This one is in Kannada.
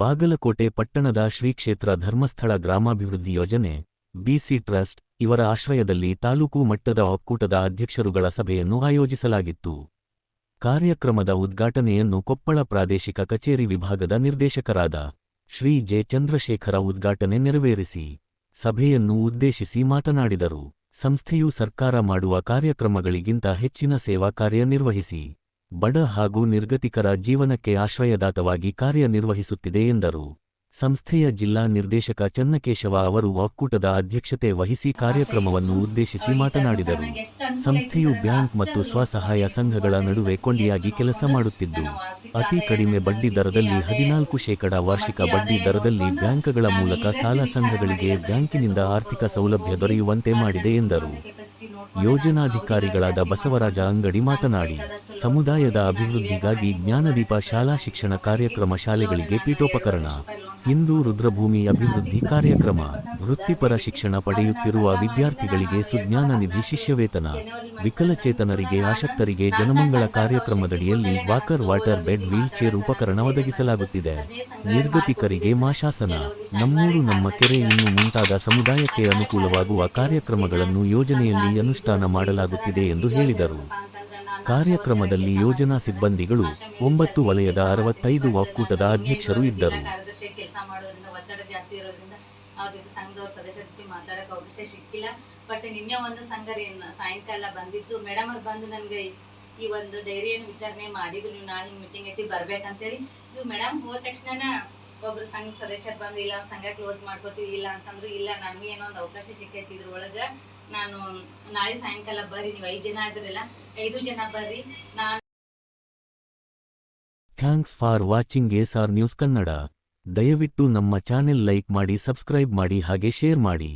ಬಾಗಲಕೋಟೆ ಪಟ್ಟಣದ ಶ್ರೀ ಕ್ಷೇತ್ರ ಧರ್ಮಸ್ಥಳ ಗ್ರಾಮಾಭಿವೃದ್ಧಿ ಯೋಜನೆ ಬಿಸಿ ಟ್ರಸ್ಟ್, ಇವರ ಆಶ್ರಯದಲ್ಲಿ ತಾಲೂಕು ಮಟ್ಟದ ಒಕ್ಕೂಟದ ಅಧ್ಯಕ್ಷರುಗಳ ಸಭೆಯನ್ನು ಆಯೋಜಿಸಲಾಗಿತ್ತು. ಕಾರ್ಯಕ್ರಮದ ಉದ್ಘಾಟನೆಯನ್ನು ಕೊಪ್ಪಳ ಪ್ರಾದೇಶಿಕ ಕಚೇರಿ ವಿಭಾಗದ ನಿರ್ದೇಶಕರಾದ ಶ್ರೀ ಜೆ ಚಂದ್ರಶೇಖರ ಉದ್ಘಾಟನೆ ನೆರವೇರಿಸಿ, ಸಭೆಯನ್ನು ಉದ್ದೇಶಿಸಿ ಮಾತನಾಡಿದರು. ಸಂಸ್ಥೆಯು ಸರ್ಕಾರ ಮಾಡುವ ಕಾರ್ಯಕ್ರಮಗಳಿಗಿಂತ ಹೆಚ್ಚಿನ ಸೇವಾ ಕಾರ್ಯ ನಿರ್ವಹಿಸಿ ಬಡ ಹಾಗೂ ನಿರ್ಗತಿಕರ ಜೀವನಕ್ಕೆ ಆಶ್ರಯದಾತವಾಗಿ ಕಾರ್ಯನಿರ್ವಹಿಸುತ್ತಿದೆ ಎಂದರು. ಸಂಸ್ಥೆಯ ಜಿಲ್ಲಾ ನಿರ್ದೇಶಕ ಚನ್ನಕೇಶವ ಅವರು ಒಕ್ಕೂಟದ ಅಧ್ಯಕ್ಷತೆ ವಹಿಸಿ ಕಾರ್ಯಕ್ರಮವನ್ನು ಉದ್ದೇಶಿಸಿ ಮಾತನಾಡಿದರು. ಸಂಸ್ಥೆಯು ಬ್ಯಾಂಕ್ ಮತ್ತು ಸ್ವಸಹಾಯ ಸಂಘಗಳ ನಡುವೆ ಕೊಂಡಿಯಾಗಿ ಕೆಲಸ ಮಾಡುತ್ತಿದ್ದು, ಅತಿ ಕಡಿಮೆ ಬಡ್ಡಿ ದರದಲ್ಲಿ ಹದಿನಾಲ್ಕು ಶೇಕಡ ವಾರ್ಷಿಕ ಬಡ್ಡಿ ದರದಲ್ಲಿ ಬ್ಯಾಂಕ್ಗಳ ಮೂಲಕ ಸಾಲ ಸಂಘಗಳಿಗೆ ಬ್ಯಾಂಕಿನಿಂದ ಆರ್ಥಿಕ ಸೌಲಭ್ಯ ದೊರೆಯುವಂತೆ ಮಾಡಿದೆ ಎಂದರು. ಯೋಜನಾಧಿಕಾರಿಗಳಾದ ಬಸವರಾಜ ಅಂಗಡಿ ಮಾತನಾಡಿ ಸಮುದಾಯದ ಅಭಿವೃದ್ಧಿಗಾಗಿ ಜ್ಞಾನದೀಪ ಶಾಲಾ ಶಿಕ್ಷಣ ಕಾರ್ಯಕ್ರಮ ಶಾಲೆಗಳಿಗೆ ಪೀಠೋಪಕರಣ. ಹಿಂದೂ ರುದ್ರಭೂಮಿ ಅಭಿವೃದ್ಧಿ ಕಾರ್ಯಕ್ರಮ, ವೃತ್ತಿಪರ ಶಿಕ್ಷಣ ಪಡೆಯುತ್ತಿರುವ ವಿದ್ಯಾರ್ಥಿಗಳಿಗೆ ಸುಜ್ಞಾನ ನಿಧಿ ಶಿಷ್ಯವೇತನ, ವಿಕಲಚೇತನರಿಗೆ ಆಸಕ್ತರಿಗೆ ಜನಮಂಗಳ ಕಾರ್ಯಕ್ರಮದಡಿಯಲ್ಲಿ walker water bed wheelchair ಉಪಕರಣ ಒದಗಿಸಲಾಗುತ್ತಿದೆ. ನಿರ್ಗತಿಕರಿಗೆ ಮಾಶಾಸನ ನಮ್ಮೂರು ನಮ್ಮ ಕೆರೆ ಇನ್ನು ಮುಂತಾದ ಸಮುದಾಯಕ್ಕೆ ಅನುಕೂಲವಾಗುವ ಕಾರ್ಯಕ್ರಮಗಳನ್ನು ಯೋಜನೆಯಲ್ಲಿ ಅನುಷ್ಠಾನ ಮಾಡಲಾಗುತ್ತಿದೆ ಎಂದು ಹೇಳಿದರು. ಕಾರ್ಯಕ್ರಮದಲ್ಲಿ ಯೋಜನಾ ಸಿಬ್ಬಂದಿಗಳು ಒಂಬತ್ತು ವಲಯದ ಅರವತ್ತೈದು ಒಕ್ಕೂಟದ ಅಧ್ಯಕ್ಷರು ಇದ್ದರು. ಬಟ್ ನಿನ್ನೆ ಒಂದು ಸಾಯಂಕಾಲ ಬಂದಿತ್ತು ಮೇಡಮ್ ಅವ್ರು ಬಂದು ನನಗೆ ಈ ಒಂದು ಡೈರಿಯನ್ನು ವಿತರಣೆ ಮಾಡಿದ್ರು. ನೀವು ನಾಳೆ ಮೀಟಿಂಗ್ ಐತಿ ಬರ್ಬೇಕಂತೇಳಿ. ಹೇಳಿ ಮೇಡಮ್ ಹೋದ ತಕ್ಷಣ ಒಬ್ರು ಸಂಘ ಸದಸ್ಯರು ಬಂದು, ಇಲ್ಲ, ಸಂಘ ಕ್ಲೋಸ್ ಮಾಡ್ಕೋತೀವಿ, ಇಲ್ಲ ಅಂತಂದ್ರು, ಇಲ್ಲ, ನನಗೆ ಏನೋ ಒಂದು ಅವಕಾಶ ಸಿಕ್ಕೈತಿ ಇದ್ರೊಳಗ ನಾನು ನಾಳೆ ಸಾಯಂಕಾಲ ಬರ್ರಿ, ನೀವು ಐದು ಜನ ಇದ್ರಲ್ಲ ಐದು ಜನ ಬರ್ರಿ, ನಾನು thanks for watching SR news Kannada ದಯವಿಟ್ಟು ನಮ್ಮ ಚಾನೆಲ್ ಲೈಕ್ ಮಾಡಿ ಸಬ್ಸ್ಕ್ರೈಬ್ ಮಾಡಿ, ಹಾಗೆ ಶೇರ್ ಮಾಡಿ.